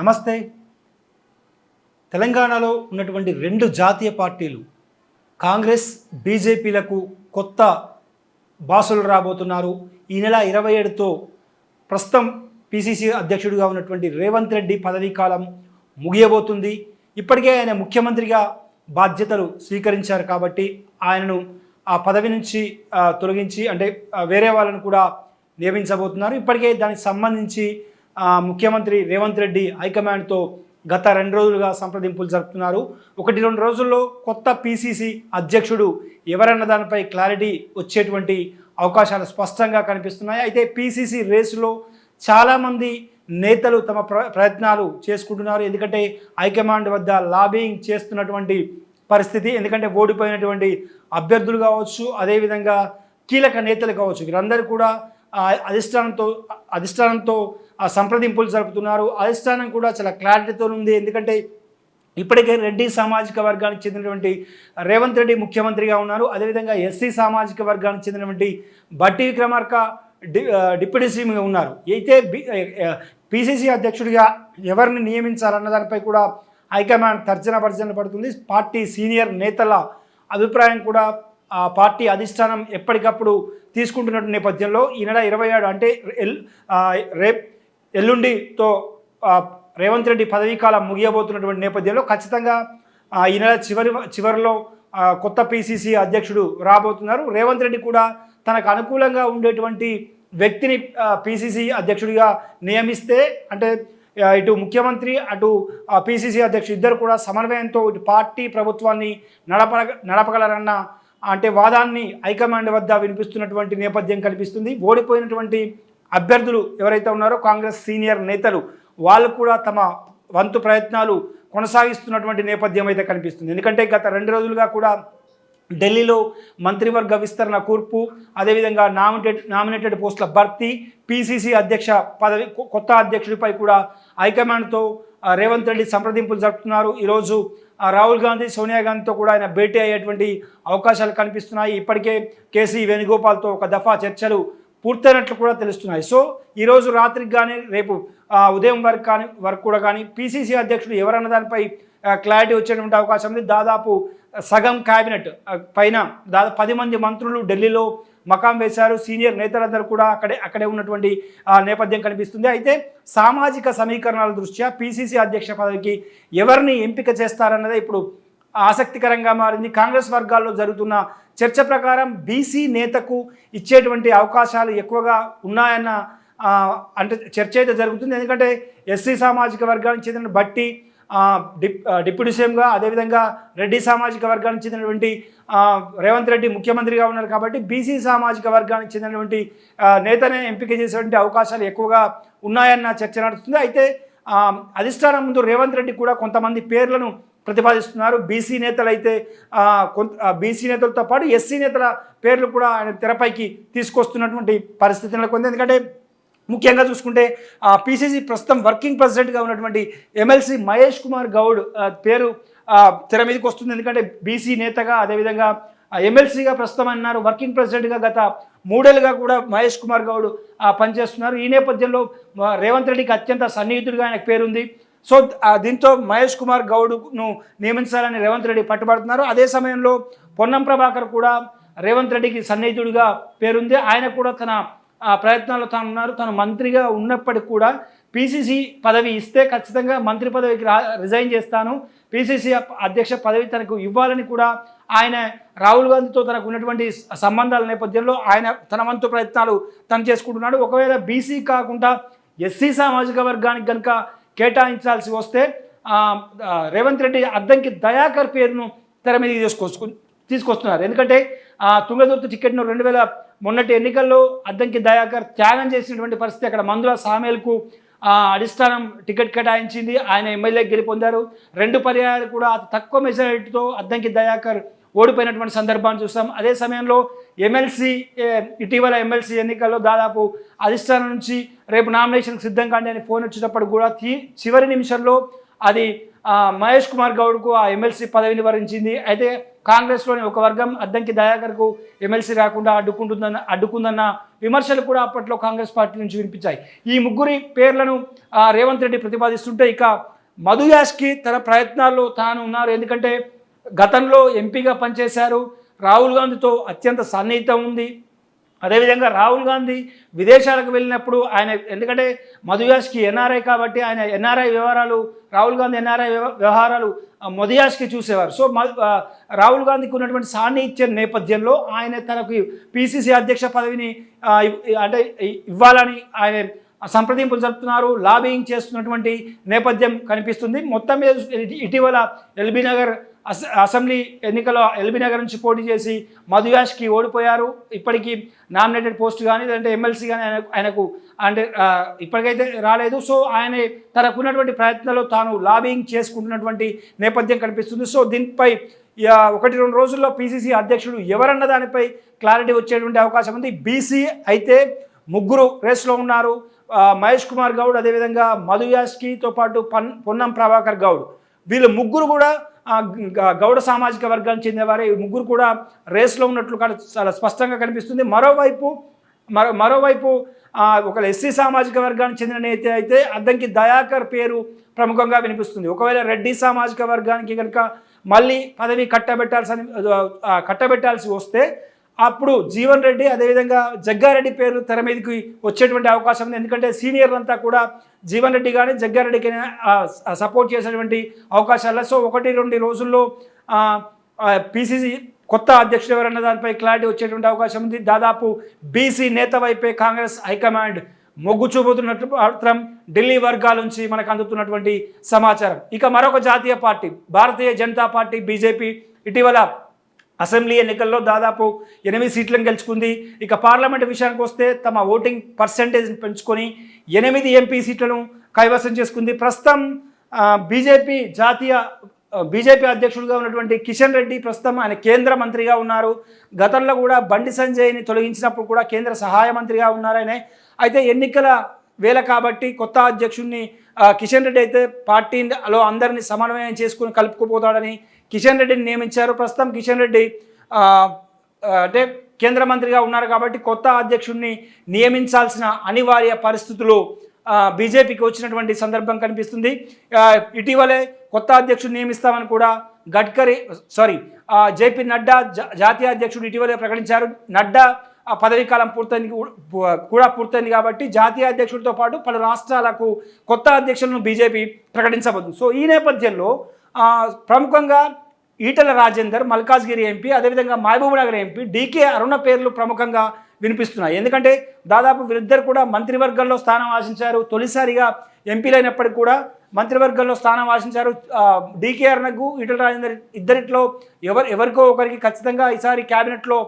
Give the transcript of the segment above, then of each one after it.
నమస్తే. తెలంగాణలో ఉన్నటువంటి రెండు జాతీయ పార్టీలు కాంగ్రెస్ బీజేపీలకు కొత్త బాసులు రాబోతున్నారు. ఈ నెల ఇరవై ఏడుతో ప్రస్తుతం పిసిసి అధ్యక్షుడిగా ఉన్నటువంటి రేవంత్ రెడ్డి పదవీ కాలం ముగియబోతుంది. ఇప్పటికే ఆయన ముఖ్యమంత్రిగా బాధ్యతలు స్వీకరించారు కాబట్టి ఆయనను ఆ పదవి నుంచి తొలగించి అంటే వేరే వాళ్ళను కూడా నియమించబోతున్నారు. ఇప్పటికే దానికి సంబంధించి ముఖ్యమంత్రి రేవంత్ రెడ్డి హైకమాండ్తో గత రెండు రోజులుగా సంప్రదింపులు జరుపుతున్నారు. ఒకటి రెండు రోజుల్లో కొత్త పీసీసీ అధ్యక్షుడు ఎవరన్న దానిపై క్లారిటీ వచ్చేటువంటి అవకాశాలు స్పష్టంగా కనిపిస్తున్నాయి. అయితే పీసీసీ రేసులో చాలామంది నేతలు తమ ప్ర ప్రయత్నాలు చేసుకుంటున్నారు. ఎందుకంటే హైకమాండ్ వద్ద లాబింగ్ చేస్తున్నటువంటి పరిస్థితి ఎందుకంటే ఓడిపోయినటువంటి అభ్యర్థులు కావచ్చు అదేవిధంగా కీలక నేతలు కావచ్చు వీరందరూ కూడా అధిష్టానంతో అధిష్టానంతో ఆ సంప్రదింపులు జరుపుతున్నారు. అధిష్టానం కూడా చాలా క్లారిటీతో ఉంది. ఎందుకంటే ఇప్పటికే రెడ్డి సామాజిక వర్గానికి చెందినటువంటి రేవంత్ రెడ్డి ముఖ్యమంత్రిగా ఉన్నారు. అదేవిధంగా ఎస్సీ సామాజిక వర్గానికి చెందినటువంటి బట్టి విక్రమార్క డి డిప్యూటీ సీఎంగా ఉన్నారు. అయితే పిసిసి అధ్యక్షుడిగా ఎవరిని నియమించాలన్న దానిపై కూడా హైకమాండ్ తర్జన భర్జన పడుతుంది. పార్టీ సీనియర్ నేతల అభిప్రాయం కూడా ఆ పార్టీ అధిష్టానం ఎప్పటికప్పుడు తీసుకుంటున్న నేపథ్యంలో ఈ నెల ఇరవై ఏడు అంటే ఎల్ రేప్ ఎల్లుండితో రేవంత్ రెడ్డి పదవీ కాలం ముగియబోతున్నటువంటి నేపథ్యంలో ఖచ్చితంగా ఈ నెల చివరి చివరిలో కొత్త పిసిసి అధ్యక్షుడు రాబోతున్నారు. రేవంత్ రెడ్డి కూడా తనకు అనుకూలంగా ఉండేటువంటి వ్యక్తిని పిసిసి అధ్యక్షుడిగా నియమిస్తే అంటే ఇటు ముఖ్యమంత్రి అటు పిసిసి అధ్యక్షుడు ఇద్దరు కూడా సమన్వయంతో ఇటు పార్టీ ప్రభుత్వాన్ని నడప నడపగలరన్న అంటే వాదాన్ని హైకమాండ్ వద్ద వినిపిస్తున్నటువంటి నేపథ్యం కనిపిస్తుంది ఓడిపోయినటువంటి అభ్యర్థులు ఎవరైతే ఉన్నారో కాంగ్రెస్ సీనియర్ నేతలు వాళ్ళు కూడా తమ వంతు ప్రయత్నాలు కొనసాగిస్తున్నటువంటి నేపథ్యం అయితే కనిపిస్తుంది. ఎందుకంటే గత రెండు రోజులుగా కూడా ఢిల్లీలో మంత్రివర్గ విస్తరణ కూర్పు అదేవిధంగా నామినేటెడ్ నామినేటెడ్ పోస్టుల భర్తీ పీసీసీ అధ్యక్ష పదవి కొత్త అధ్యక్షుడిపై కూడా హైకమాండ్తో రేవంత్ రెడ్డి సంప్రదింపులు జరుపుతున్నారు. ఈరోజు రాహుల్ గాంధీ సోనియా గాంధీతో కూడా ఆయన భేటీ అయ్యేటువంటి అవకాశాలు కనిపిస్తున్నాయి. ఇప్పటికే కేసీ వేణుగోపాల్తో ఒక దఫా చర్చలు పూర్తయినట్లు కూడా తెలుస్తున్నాయి. సో ఈరోజు రాత్రికి కానీ రేపు ఉదయం వరకు కానీ వరకు కూడా కానీ పీసీసీ అధ్యక్షుడు ఎవరన్న దానిపై క్లారిటీ వచ్చేటువంటి అవకాశం ఉంది. దాదాపు సగం క్యాబినెట్ పైన దాదాపు పది మంది మంత్రులు ఢిల్లీలో మకాం వేశారు. సీనియర్ నేతలందరూ కూడా అక్కడే అక్కడే ఉన్నటువంటి నేపథ్యం కనిపిస్తుంది. అయితే సామాజిక సమీకరణాల దృష్ట్యా పిసిసి అధ్యక్ష పదవికి ఎవరిని ఎంపిక చేస్తారన్నదే ఇప్పుడు ఆసక్తికరంగా మారింది. కాంగ్రెస్ వర్గాల్లో జరుగుతున్న చర్చ ప్రకారం బీసీ నేతకు ఇచ్చేటువంటి అవకాశాలు ఎక్కువగా ఉన్నాయన్న అంటే చర్చ అయితే జరుగుతుంది. ఎందుకంటే ఎస్సీ సామాజిక వర్గానికి చెందిన బట్టి డిప్యూటీ సీఎంగా అదేవిధంగా రెడ్డి సామాజిక వర్గానికి చెందినటువంటి రేవంత్ రెడ్డి ముఖ్యమంత్రిగా ఉన్నారు కాబట్టి బీసీ సామాజిక వర్గానికి చెందినటువంటి ఆ, నేతనే ఎంపిక చేసేటువంటి అవకాశాలు ఎక్కువగా ఉన్నాయన్న చర్చ నడుస్తుంది. అయితే అధిష్టానం ముందు రేవంత్ రెడ్డి కూడా కొంతమంది పేర్లను ప్రతిపాదిస్తున్నారు. బీసీ నేతలు అయితే కొంత బీసీ నేతలతో పాటు ఎస్సీ నేతల పేర్లు కూడా ఆయన తెరపైకి తీసుకొస్తున్నటువంటి పరిస్థితి నెలకొంది. ఎందుకంటే ముఖ్యంగా చూసుకుంటే పిసిసి ప్రస్తుతం వర్కింగ్ ప్రెసిడెంట్గా ఉన్నటువంటి ఎమ్మెల్సీ మహేష్ కుమార్ గౌడ్ పేరు తెర మీదకి వస్తుంది. ఎందుకంటే బీసీ నేతగా అదేవిధంగా ఎమ్మెల్సీగా ప్రస్తుతం అన్నారు. వర్కింగ్ ప్రెసిడెంట్గా గత మూడేళ్ళుగా కూడా మహేష్ కుమార్ గౌడ్ ఆ, పనిచేస్తున్నారు. ఈ నేపథ్యంలో రేవంత్ రెడ్డికి అత్యంత సన్నిహితుడిగా ఆయనకు పేరుంది. సో దీంతో మహేష్ కుమార్ గౌడ్ను నియమించాలని రేవంత్ రెడ్డి పట్టుబడుతున్నారు. అదే సమయంలో పొన్నం ప్రభాకర్ కూడా రేవంత్ రెడ్డికి సన్నిహితుడిగా పేరుంది. ఆయన కూడా తన ప్రయత్నాల్లో తాను ఉన్నారు. తను మంత్రిగా ఉన్నప్పటికీ కూడా పిసిసి పదవి ఇస్తే ఖచ్చితంగా మంత్రి పదవికి రా రిజైన్ చేస్తాను. పిసిసి అధ్యక్ష పదవి తనకు ఇవ్వాలని కూడా ఆయన రాహుల్ గాంధీతో తనకు ఉన్నటువంటి సంబంధాల నేపథ్యంలో ఆయన తన వంతు ప్రయత్నాలు తను చేసుకుంటున్నాడు. ఒకవేళ బీసీ కాకుండా ఎస్సీ సామాజిక వర్గానికి కనుక కేటాయించాల్సి వస్తే రేవంత్ రెడ్డి అద్దంకి దయాకర్ పేరును తెర మీద తీసుకొచ్చు తీసుకొస్తున్నారు. ఎందుకంటే తుంగదుర్తి టికెట్ను రెండు వేల మొన్నటి ఎన్నికల్లో అద్దంకి దయాకర్ త్యాగం చేసినటువంటి పరిస్థితి అక్కడ మందుల సామేల్కు అధిష్టానం టికెట్ కేటాయించింది. ఆయన ఎమ్మెల్యే గెలుపొందారు. రెండు పర్యాయాలు కూడా అతి తక్కువ మెజారిటీతో అద్దంకి దయాకర్ ఓడిపోయినటువంటి సందర్భాన్ని చూస్తాం. అదే సమయంలో ఎమ్మెల్సీ ఇటీవల ఎమ్మెల్సీ ఎన్నికల్లో దాదాపు అధిష్టానం నుంచి రేపు నామినేషన్కి సిద్ధం కాండి అని ఫోన్ వచ్చేటప్పుడు కూడా తీ చివరి నిమిషంలో అది మహేష్ కుమార్ గౌడ్కు ఆ ఎమ్మెల్సీ పదవిని వరించింది. అయితే కాంగ్రెస్లోని ఒక వర్గం అద్దంకి దయాకర్కు ఎమ్మెల్సీ రాకుండా అడ్డుకుంటుందన్న అడ్డుకుందన్న విమర్శలు కూడా అప్పట్లో కాంగ్రెస్ పార్టీ నుంచి వినిపించాయి. ఈ ముగ్గురి పేర్లను రేవంత్ రెడ్డి ప్రతిపాదిస్తుంటే ఇక మధు యాష్కి తన ప్రయత్నాల్లో తాను ఉన్నారు. ఎందుకంటే గతంలో ఎంపీగా పనిచేశారు. రాహుల్ గాంధీతో అత్యంత సన్నిహితం ఉంది. అదేవిధంగా రాహుల్ గాంధీ విదేశాలకు వెళ్ళినప్పుడు ఆయన ఎందుకంటే మధుయాస్కి ఎన్ఆర్ఐ కాబట్టి ఆయన ఎన్ఆర్ఐ వ్యవహారాలు రాహుల్ గాంధీ ఎన్ఆర్ఐ వ్యవహారాలు మధుయాస్కి చూసేవారు. సో మ- రాహుల్ గాంధీకి ఉన్నటువంటి సాన్నిహిత్యం నేపథ్యంలో ఆయన తనకు పిసిసి అధ్యక్ష పదవిని అంటే ఇవ్వాలని ఆయన సంప్రదింపులు జరుపుతున్నారు లాబింగ్ చేస్తున్నటువంటి నేపథ్యం కనిపిస్తుంది. మొత్తం మీద ఇటీవల ఎల్బీ నగర్ అసెంబ్లీ ఎన్నికలో ఎల్బీ నగర్ నుంచి పోటీ చేసి మధుయాష్కి ఓడిపోయారు. ఇప్పటికీ నామినేటెడ్ పోస్ట్ కానీ లేదంటే ఎమ్మెల్సీ కానీ ఆయన ఆయనకు అంటే ఇప్పటికైతే రాలేదు. సో ఆయన తనకున్నటువంటి ప్రయత్నాలు తాను లాబింగ్ చేసుకుంటున్నటువంటి నేపథ్యం కనిపిస్తుంది. సో దీనిపై ఒకటి రెండు రోజుల్లో పీసీసీ అధ్యక్షుడు ఎవరన్న దానిపై క్లారిటీ వచ్చేటువంటి అవకాశం ఉంది. బీసీ అయితే ముగ్గురు రేస్లో ఉన్నారు. మహేష్ కుమార్ గౌడ్ అదేవిధంగా మధుయాష్కితో పాటు పన్ పొన్నం ప్రభాకర్ గౌడ్. వీళ్ళు ముగ్గురు కూడా గౌడ సామాజిక వర్గానికి చెందినవారే ఈ ముగ్గురు కూడా రేస్లో ఉన్నట్లు కూడా చాలా స్పష్టంగా కనిపిస్తుంది. మరోవైపు మరో మరోవైపు ఆ, ఒక ఎస్సీ సామాజిక వర్గానికి చెందిన నేత అయితే అద్దంకి దయాకర్ పేరు ప్రముఖంగా వినిపిస్తుంది. ఒకవేళ రెడ్డి సామాజిక వర్గానికి కనుక మళ్ళీ పదవి కట్టబెట్టాల్సి కట్టబెట్టాల్సి వస్తే అప్పుడు జీవన్ రెడ్డి అదేవిధంగా జగ్గారెడ్డి పేరు తెర మీదకి వచ్చేటువంటి అవకాశం ఉంది. ఎందుకంటే సీనియర్లంతా కూడా జీవన్ రెడ్డి కానీ జగ్గారెడ్డికి సపోర్ట్ చేసేటువంటి అవకాశాలు సో ఒకటి రెండు రోజుల్లో పీసీసీ కొత్త అధ్యక్షుడు ఎవరన్న దానిపై క్లారిటీ వచ్చేటువంటి అవకాశం ఉంది. దాదాపు బీసీ నేత వైపే కాంగ్రెస్ హైకమాండ్ మొగ్గు చూపుతున్నట్టు మాత్రం ఢిల్లీ వర్గాల నుంచి మనకు అందుతున్నటువంటి సమాచారం. ఇక మరొక జాతీయ party Bharatiya Janata party BJP ఇటీవల అసెంబ్లీ ఎన్నికల్లో దాదాపు ఎనిమిది సీట్లను గెలుచుకుంది. ఇక పార్లమెంట్ విషయానికి వస్తే తమ ఓటింగ్ పర్సంటేజ్ని పెంచుకొని ఎనిమిది ఎంపీ సీట్లను కైవసం చేసుకుంది. ప్రస్తుతం బీజేపీ జాతీయ బీజేపీ అధ్యక్షుడిగా ఉన్నటువంటి కిషన్ రెడ్డి ప్రస్తుతం ఆయన కేంద్ర మంత్రిగా ఉన్నారు. గతంలో కూడా బండి సంజయ్ని తొలగించినప్పుడు కూడా కేంద్ర సహాయ మంత్రిగా ఉన్నారనే అయితే ఎన్నికల వేళ కాబట్టి కొత్త అధ్యక్షుడిని కిషన్ రెడ్డి అయితే పార్టీలో అందరినీ సమన్వయం చేసుకుని కలుపుకుపోతాడని కిషన్ రెడ్డిని నియమించారు. ప్రస్తుతం కిషన్ రెడ్డి అంటే కేంద్ర మంత్రిగా ఉన్నారు కాబట్టి కొత్త అధ్యక్షుడిని నియమించాల్సిన అనివార్య పరిస్థితులు బీజేపీకి వచ్చినటువంటి సందర్భం కనిపిస్తుంది. ఇటీవలే కొత్త అధ్యక్షుడిని నియమిస్తామని కూడా గడ్కరీ సారీ జేపీ నడ్డా జాతీయ అధ్యక్షుడు ఇటీవలే ప్రకటించారు. నడ్డా ఆ పదవీ కాలం పూర్తయింది కూడా పూర్తయింది కాబట్టి జాతీయ అధ్యక్షుడితో పాటు పలు రాష్ట్రాలకు కొత్త అధ్యక్షులను బీజేపీ ప్రకటించబోతుంది. సో ఈ నేపథ్యంలో ప్రముఖంగా ఈటల రాజేందర్ మల్కాజ్గిరి ఎంపీ అదేవిధంగా మహబూబ్నగర్ ఎంపీ డీకే అరుణ పేర్లు ప్రముఖంగా వినిపిస్తున్నాయి. ఎందుకంటే దాదాపు వీరిద్దరు కూడా మంత్రివర్గంలో స్థానం ఆశించారు. తొలిసారిగా ఎంపీలైనప్పటికీ కూడా మంత్రివర్గంలో స్థానం ఆశించారు. డీకే అరుణకు ఈటల రాజేందర్ ఇద్దరిట్లో ఎవరు ఎవరికో ఒకరికి ఖచ్చితంగా ఈసారి క్యాబినెట్లో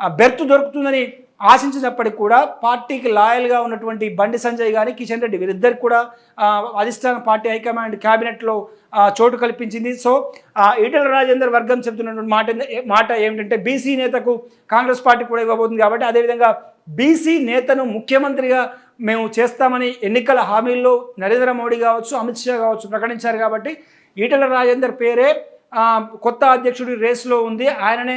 బెర్త్ దొరుకుతుందని ఆశించినప్పటికీ కూడా పార్టీకి లాయల్గా ఉన్నటువంటి బండి సంజయ్ గారి కిషన్ రెడ్డి వీరిద్దరికి కూడా అధిష్టాన పార్టీ హైకమాండ్ క్యాబినెట్లో చోటు కల్పించింది. సో ఈటల రాజేందర్ వర్గం చెబుతున్నటువంటి మాట మాట ఏమిటంటే బీసీ నేతకు కాంగ్రెస్ పార్టీ కూడా ఇవ్వబోతుంది కాబట్టి అదేవిధంగా బీసీ నేతను ముఖ్యమంత్రిగా మేము చేస్తామని ఎన్నికల హామీల్లో నరేంద్ర మోడీ కావచ్చు అమిత్ షా కావచ్చు ప్రకటించారు కాబట్టి ఈటల రాజేందర్ పేరే కొత్త అధ్యక్షుడి రేసులో ఉంది. ఆయననే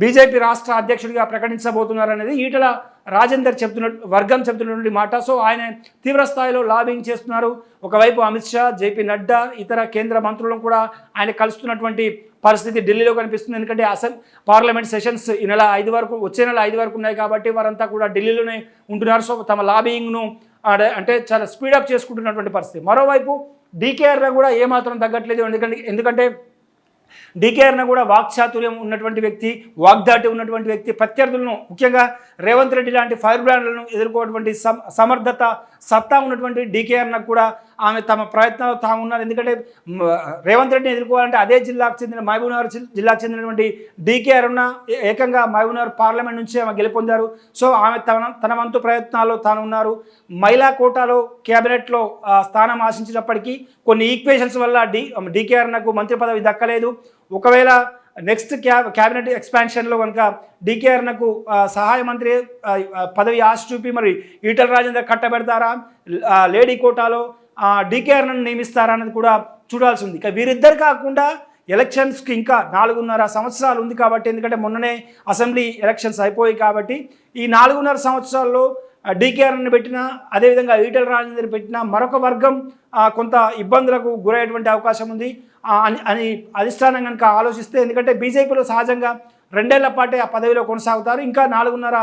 బీజేపీ రాష్ట్ర అధ్యక్షుడిగా ప్రకటించబోతున్నారు అనేది ఈటల రాజేందర్ చెప్తున్న వర్గం చెప్తున్నటువంటి మాట. సో ఆయన తీవ్రస్థాయిలో లాబింగ్ చేస్తున్నారు. ఒకవైపు అమిత్ షా జేపీ నడ్డా ఇతర కేంద్ర మంత్రులను కూడా ఆయన కలుస్తున్నటువంటి పరిస్థితి ఢిల్లీలో కనిపిస్తుంది. ఎందుకంటే అసెం పార్లమెంట్ సెషన్స్ ఈ నెల ఐదు వరకు వచ్చే నెల ఐదు వరకు ఉన్నాయి కాబట్టి వారంతా కూడా ఢిల్లీలోనే ఉంటున్నారు. సో తమ లాబింగ్ను అంటే చాలా స్పీడప్ చేసుకుంటున్నటువంటి పరిస్థితి. మరోవైపు డీకేఆర్ కూడా ఏమాత్రం తగ్గట్లేదు. ఎందుకంటే ఎందుకంటే డికేఆర్న కూడా వాక్చాతుర్యం ఉన్నటువంటి వ్యక్తి వాగ్దాటి ఉన్నటువంటి వ్యక్తి ప్రత్యర్థులను ముఖ్యంగా రేవంత్ రెడ్డి లాంటి ఫైర్ బ్రాండ్లను ఎదుర్కోటువంటి సమర్థత సత్తా ఉన్నటువంటి డీకేఆర్నకు కూడా ఆమె తమ ప్రయత్నాలు తాము ఉన్నారు. ఎందుకంటే రేవంత్ రెడ్డిని ఎదుర్కోవాలంటే అదే జిల్లాకు చెందిన మహబూబ్నగర్ జిల్- జిల్లాకు చెందినటువంటి డీకేఆర్ ఉన్న ఏకంగా మహబూబ్నగర్ పార్లమెంట్ నుంచి ఆమె గెలుపొందారు. సో ఆమె తన తన వంతు ప్రయత్నాల్లో తాను ఉన్నారు. మహిళా కోటాలో కేబినెట్లో స్థానం ఆశించినప్పటికీ కొన్ని ఈక్వేషన్స్ వల్ల డి డీకేఆర్నకు మంత్రి పదవి దక్కలేదు. ఒకవేళ నెక్స్ట్ క్యా క్యాబినెట్ ఎక్స్పాన్షన్లో కనుక డీకేఆర్నకు సహాయ మంత్రి పదవి ఆశ చూపి మరి ఈటల రాజేందర్ కట్టబెడతారా? లేడీ కోటాలో డీకేఆర్ను నియమిస్తారా అనేది కూడా చూడాల్సి ఉంది. ఇక వీరిద్దరు కాకుండా ఎలక్షన్స్కి ఇంకా నాలుగున్నర సంవత్సరాలు ఉంది కాబట్టి ఎందుకంటే మొన్ననే అసెంబ్లీ ఎలక్షన్స్ అయిపోయాయి కాబట్టి ఈ నాలుగున్నర సంవత్సరాల్లో డీకేఆర్ని పెట్టినా అదేవిధంగా ఈటల రాజేందర్ పెట్టినా మరొక వర్గం కొంత ఇబ్బందులకు గురయ్యేటువంటి అవకాశం ఉంది. అని- అని అధిష్టానం కనుక ఆలోచిస్తే ఎందుకంటే బీజేపీలో సహజంగా రెండేళ్ళ పాటే ఆ పదవిలో కొనసాగుతారు. ఇంకా నాలుగున్నర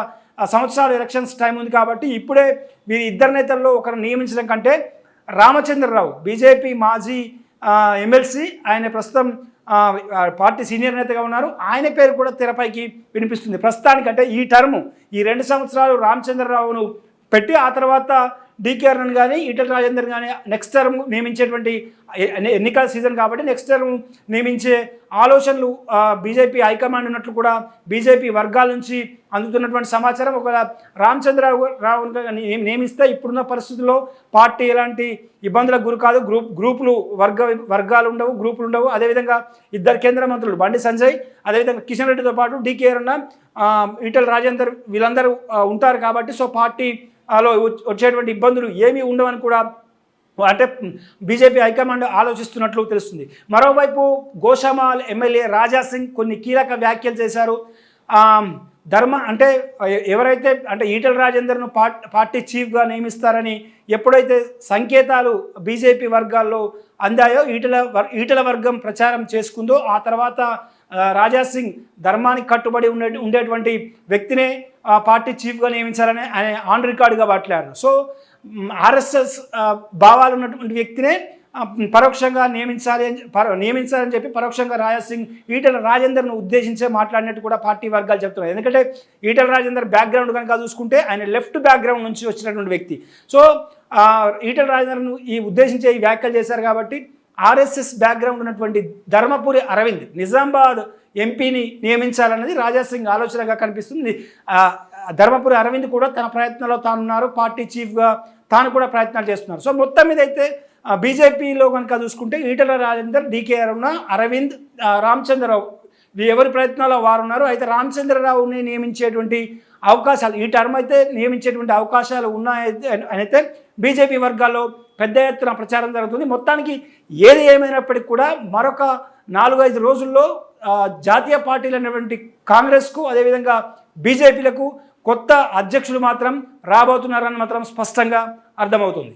సంవత్సరాలు ఎలక్షన్స్ టైం ఉంది కాబట్టి ఇప్పుడే వీరి ఇద్దరు నేతల్లో ఒకరు నియమించడం కంటే రామచంద్రరావు బీజేపీ మాజీ ఎమ్మెల్సీ ఆయన ప్రస్తుతం పార్టీ సీనియర్ నేతగా ఉన్నారు. ఆయన పేరు కూడా తెరపైకి వినిపిస్తుంది. ప్రస్తుతానికంటే ఈ టర్ము ఈ రెండు సంవత్సరాలు రామచంద్రరావును పెట్టి ఆ తర్వాత డీకేఆర్ఎన్ కానీ ఈటల రాజేందర్ కానీ నెక్స్ట్ టర్మ్ నియమించేటువంటి ఎన్నికల సీజన్ కాబట్టి నెక్స్ట్ టర్మ్ నియమించే ఆలోచనలు బీజేపీ హైకమాండ్ ఉన్నట్లు కూడా బీజేపీ వర్గాల నుంచి అందుతున్నటువంటి సమాచారం. ఒకవేళ రామచంద్రరావు రావు నియమిస్తే ఇప్పుడున్న పరిస్థితుల్లో పార్టీ ఎలాంటి ఇబ్బందులకు గురి కాదు. గ్రూప్ గ్రూపులు వర్గ వర్గాలు ఉండవు గ్రూపులు ఉండవు. అదేవిధంగా ఇద్దరు కేంద్ర మంత్రులు బండి సంజయ్ అదేవిధంగా కిషన్ రెడ్డితో పాటు డీకే అరుణ ఈటల రాజేందర్ వీళ్ళందరూ ఉంటారు కాబట్టి సో పార్టీ లో వచ్చేటువంటి ఇబ్బందులు ఏమీ ఉండవని కూడా అంటే బీజేపీ హైకమాండ్ ఆలోచిస్తున్నట్లు తెలుస్తుంది. మరోవైపు గోషామాల్ ఎమ్మెల్యే రాజా సింగ్ కొన్ని కీలక వ్యాఖ్యలు చేశారు. ధర్మ అంటే ఎవరైతే అంటే ఈటల రాజేందర్ను పార్ట్ పార్టీ చీఫ్గా నియమిస్తారని ఎప్పుడైతే సంకేతాలు బీజేపీ వర్గాల్లో అందాయో ఈటల వర్- ఈటల వర్గం ప్రచారం చేసుకుందో ఆ తర్వాత రాజాసింగ్ రాజా సింగ్ ధర్మానికి కట్టుబడి ఉండే ఉండేటువంటి వ్యక్తినే ఆ, పార్టీ చీఫ్గా నియమించాలని ఆయన ఆన్ రికార్డుగా మాట్లాడారు. సో ఆర్ఎస్ఎస్ భావాలు ఉన్నటువంటి వ్యక్తినే పరోక్షంగా నియమించాలి అని నియమించాలని చెప్పి పరోక్షంగా రాజా సింగ్ ఈటల రాజేందర్ను ఉద్దేశించే మాట్లాడినట్టు కూడా పార్టీ వర్గాలు చెప్తున్నారు ఎందుకంటే ఈటల రాజేందర్ బ్యాక్గ్రౌండ్ కనుక చూసుకుంటే ఆయన లెఫ్ట్ బ్యాక్గ్రౌండ్ నుంచి వచ్చినటువంటి వ్యక్తి. సో ఈటల రాజేందర్ను ఈ ఉద్దేశించే ఈ వ్యాఖ్యలు చేశారు కాబట్టి ఆర్ఎస్ఎస్ బ్యాక్గ్రౌండ్ ఉన్నటువంటి ధర్మపురి అరవింద్ నిజామాబాద్ ఎంపీని నియమించాలన్నది రాజా సింగ్ ఆలోచనగా కనిపిస్తుంది. ధర్మపురి అరవింద్ కూడా తన ప్రయత్నంలో తానున్నారు పార్టీ చీఫ్గా తాను కూడా ప్రయత్నాలు చేస్తున్నారు. సో మొత్తం మీద అయితే బీజేపీలో కనుక చూసుకుంటే ఈటల రాజేందర్ డీకేఆర్ ఉన్న అరవింద్ రామచంద్రరావు ఎవరి ప్రయత్నాల్లో వారు ఉన్నారు అయితే రామచంద్రరావుని నియమించేటువంటి అవకాశాలు ఈ టర్మ్ అయితే నియమించేటువంటి అవకాశాలు ఉన్నాయైతే అయితే బీజేపీ వర్గాల్లో పెద్ద ఎత్తున ప్రచారం జరుగుతుంది. మొత్తానికి ఏది ఏమైనప్పటికీ కూడా మరొక నాలుగైదు రోజుల్లో జాతీయ పార్టీలు అనేటువంటి కాంగ్రెస్కు అదేవిధంగా బీజేపీలకు కొత్త అధ్యక్షులు మాత్రం రాబోతున్నారని మాత్రం స్పష్టంగా అర్థమవుతుంది.